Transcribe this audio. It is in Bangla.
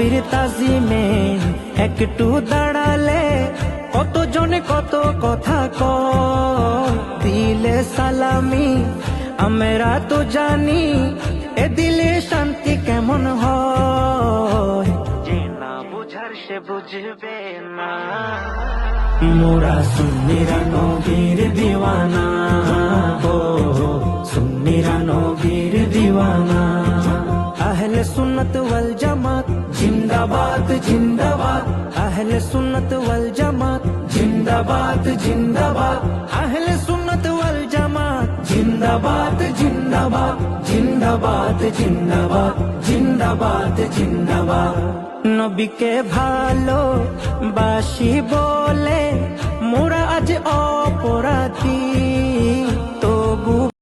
নবীর তাজিমে একটু দাঁড়ালে কতজনে কত কথা কয়। দিলে সালামি, আমরা তো জানি এ দিলে শান্তি কেমন হয়। যে না বুঝার সে বুঝবে না। মোরা সুন্নিরা দিওয়ানা। ও, সুন্নিরা দিওয়ানা। আহলে সুন্নত ওয়াল জামাত জিন্দাবাদ জিন্দাবাদ আহলে সুন্নত ওয়াল জামাত জিন্দাবাদ জিন্দাবাদ আহলে সুন্নত ওয়াল জামাত জিন্দাবাদ জিন্দাবাদ জিন্দাবাদ জিন্দাবাদ জিন্দাবাদ জিন্দাবাদ নবীকে ভালো বাসি বলে মোরা আজ অপরাধী